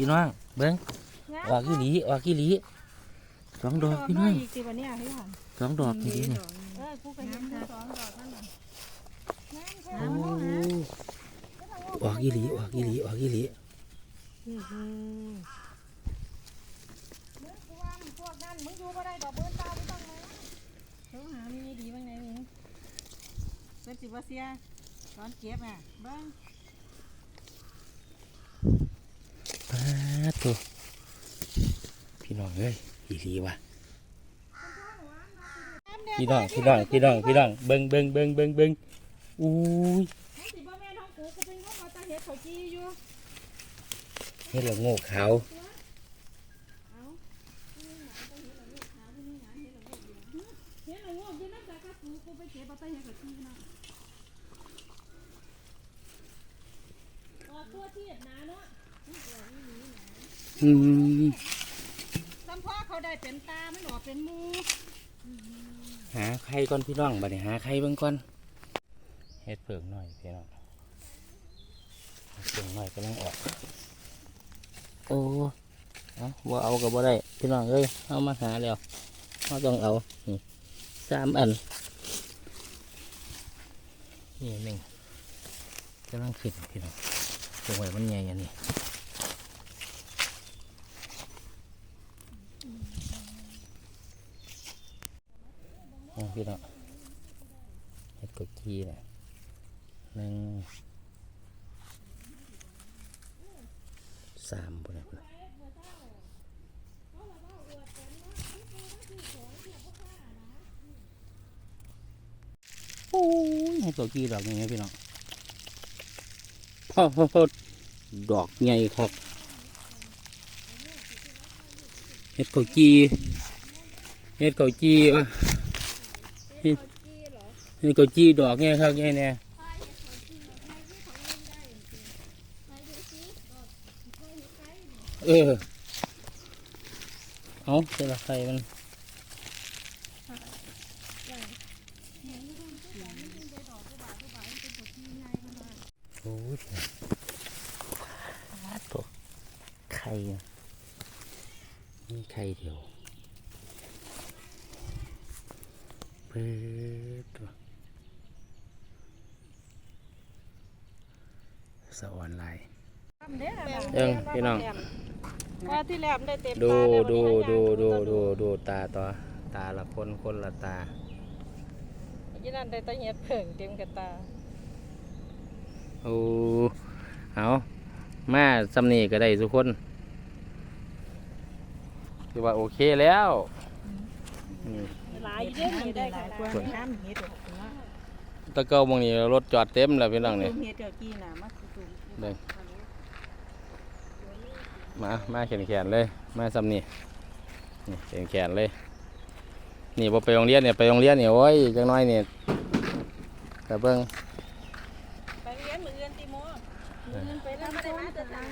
พี่น้องเบิ้งออกอีหลีออกอีหลีสองดอกพี่น้องอีกสิวันนี้ให้หันสองดอกนี่นี่เออกูก็เห็นสองดอกนั่นน่ะโอ้ออกอีหลีออกอีหลีออกอีหลีอือหือมึงกูว่ามึงพวกนั้นมึงอยู่บ่ได้ดอกเบิ้ลตาไม่ต้องมาเขาหามีดีบ้างไหนมึงเป็นสิบ่เสียตอนเก็บอะเบิ้ง ปาตัวพี่น้องเอ้ยอีหลีว่ะพี่น้องพี่น้องพี่น้องพี่น้องเบิ้งเบิ้งเบิ้งเบิ้งเบิ้งอุ้ยเฮ็ดละโง่ขาวตัวเก็บมาตาเฮ็ดเขาจี้นะออกตัวที่เฮ็ดนาเนาะ อืมสัมพ่อเขาได้เป็นตามันออเป็นมูหาไข่ก่อนพี่น้องบัดนี้หาไข่เบิ่งก่อนเฮ็ดเผิงหน่อยพี่น้องเฮ็ดเผิงหน่อยกำลังออก โอ้เอาบ่เอาก็บ่ได้พี่น้องเอ้ยเอามาหาแล้วเราต้องเอาสามอัน นี่หนึ่งกำลังขึ้นพี่น้องตรงไว้มันใหญ่อันนี้เอา พี่น้องเฮ็ดกดขี้นะหนึ่งสามปุ่นนะพุ่นนะโอ้ยเฮ็ดกดขี้ดอกนี้พี่น้องพ่อพอพอดอกใหญ่ครับเฮ็ดกดขี้เฮ็ดกด ขี้วะเฮ็ดเฮ็ดกดขี้ดอกใหญ่ครับใหญ่แน่เออ เอาเจละไข่มันโอ้ยตัวไข่อะนี่ไข่เดียว เปิดตัวสวรรค์ลายเอิ้งพี่น้อง ว่าที่แหลมได้เต็มดูตาแล้วดูวันนี้ดูยังดูยังดูดูตาต่อตาละคนคนละตายี่นั่นได้แตะเฮ็ดเพิ่งเต็มกระตาโอ้เอามาสำนีก็ได้ทุกคนคือว่าโอเคแล้วนี่ หลายเด้อนี่ได้หลายกว่าส่วนน้ำเฮ็ดออกมาตะเกาบางนี้รถจอดเต็มแล้วพี่น้องเนี่ยเฮ็ดเดี๋ยวกี้น่ะมาสูงเด้งมามาแขนแขนๆเลย มาสำนีนี่แขนแขนๆเลย นี่พอไปโรงเรียนเนี่ยไปโรงเรียนเนี่ยโอ้ยจังน้อยเนี่ยแต่เบิ้งไปเรียนมื้ออื่นติโมมื้ออื่นไปแล้วบ่ได้มาแต่ตา